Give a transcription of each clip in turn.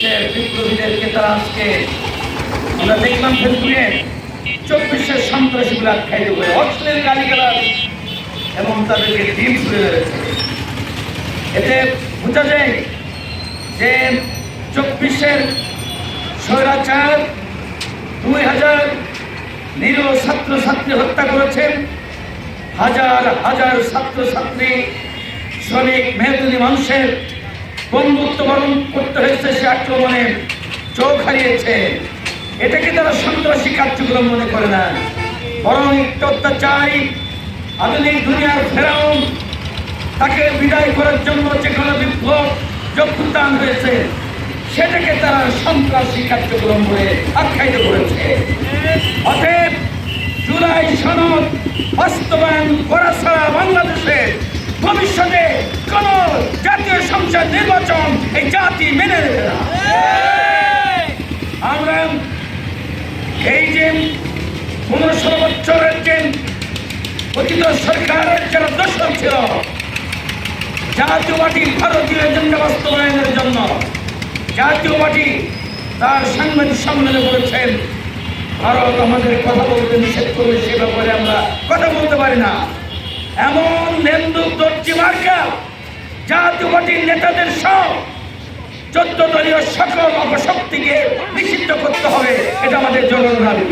বিপ্লবীদেরকে তারা এবং তাদেরকে চব্বিশের স্বৈরাচার দুই হাজার নিরীহ ছাত্রছাত্রী হত্যা করেছেন হাজার হাজার ছাত্রছাত্রী, শ্রমিক মেহদুলি মানুষের বরণ করতে হয়েছে সে আক্রমণে চোখ হারিয়েছে। এটাকে তারা সন্ত্রাসী কার্যক্রম মনে করে না। বরং একটু অত্যাচারী আধুনিক দুনিয়ার ফেরাউন তাকে বিদায় করার জন্য যে কোনো বিপ্লব যোগদান হয়েছে, সেটাকে তারা সন্ত্রাসী কার্যক্রম বলে আখ্যায়িত করেছে। অতএব জুলাই সনদ বাস্তবায়ন করা ছাড়া বাংলাদেশে ভবিষ্যতে কোন জাতীয় সংসদ নির্বাচন এই জাতি মেনে নেবে না আমরা এই যে পনেরোশো বছরের যে অতীত সরকারের যারা দোষর ছিল জাতীয় পার্টি ভারতীয় এজেন্ডা বাস্তবায়নের জন্য জাতীয় পার্টি তার সাংবাদিক সম্মেলনে বলেছেন, ভারত আমাদের কথা বলতে নিষেধ করবে, সে ব্যাপারে আমরা কথা বলতে পারি না। এমন নেন্দু দর্জি মার্কা জাতীয় পার্টির নেতাদের সব চোদ্দ দলীয় সকল অপশক্তিকে নিষিদ্ধ করতে হবে। এটা আমাদের জরুরি দাবি।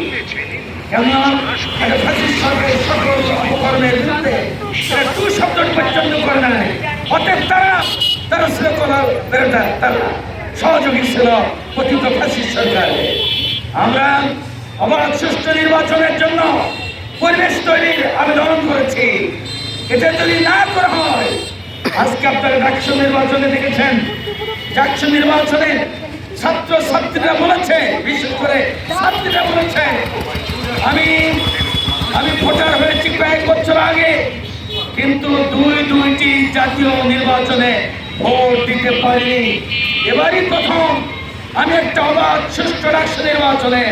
কেননা একটা ফ্যাসিস্ট সরকারের সকল অপকর্মের বিরুদ্ধে তারা টু সহযোগী ছিল কথিত ফ্যাসিস্ট সরকারে। আমরা অবাধ সুষ্ঠু নির্বাচনের জন্য পরিবেশ তৈরির আবেদন করেছি। এটা যদি না করা হয়, আজকে আপনারা ডাকসু নির্বাচনে দেখেছেন। ডাকসু নির্বাচনে ছাত্র ছাত্রীরা বলেছে, বিশেষ করে ছাত্রীরা বলেছে, আমি আমি ভোটার হয়েছি কয়েক বছর আগে, কিন্তু দুই দুইটি জাতীয় নির্বাচনে ভোট দিতে পারিনি। এবারই প্রথম আমি একটা অবাধ সুষ্ঠু রাষ্ট্র নির্বাচনে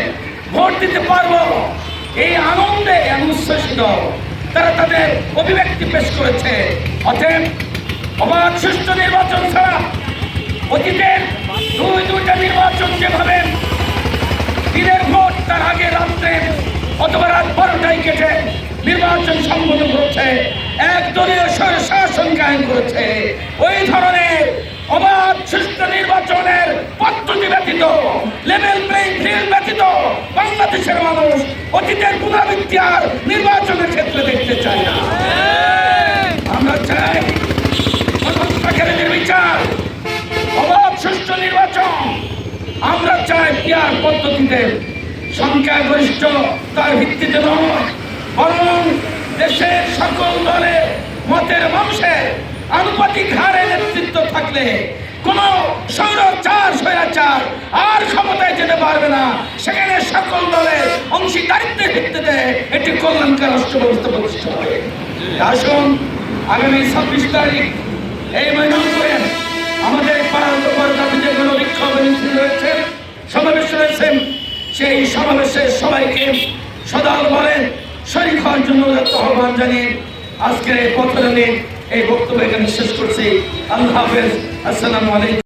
ভোট দিতে পারব। এই আনন্দে আমি উচ্ছ্বসিত। তারা তাদের অভিব্যক্তি পেশ করেছে। অতএব অবাধ সুষ্ঠু নির্বাচন ছাড়া অতীতের নির্বাচন যেভাবে দিনের ভোট তার আগে রাত্রে অথবা রাত বারোটায় কেটে নির্বাচন সম্পন্ন করেছে। এক দলীয় শাসন কায়েম করেছে। ওই ধরনের অবাধ সুষ্ঠু নির্বাচনের পদ্ধতি ব্যতীত লেভেল প্লেইং ফিল্ড ব্যতীত বাংলাদেশের মানুষ অতীতের পুনরাবৃত্তি আর নির্বাচনের ক্ষেত্রে দেখতে চায় না আমরা চাই হত্যাকারীদের বিচার অবাধ সুষ্ঠু নির্বাচন আমরা চাই পিয়ার পদ্ধতিতে সংখ্যাগরিষ্ঠ, তার ভিত্তিতে নয়, বরং দেশের সকল দলে, মতের মানুষের আনুপাতিক হারে নেতৃত্ব থাকলে কোন স্বৈরাচার স্বৈরাচার আর ক্ষমতায় যেতে পারবে না। সেখানে সকল দলের অংশীদারিত্বের ভিত্তিতে একটি কল্যাণকার রাষ্ট্র ব্যবস্থা প্রতিষ্ঠা হবে। আসুন, আগামী ছাব্বিশ তারিখ এই ময়দানে আমাদের পাড়ার উপর দাবিতে কোনো বিক্ষোভ মিছিল রয়েছে সমাবেশ রয়েছে সেই সমাবেশে সবাইকে সদাল বলেন শরীর হওয়ার জন্য আহ্বান জানিয়ে আজকের এই পথ এই বক্তব্য এখানে শেষ করছি। আল্লাহ হাফেজ। আসসালামু আলাইকুম।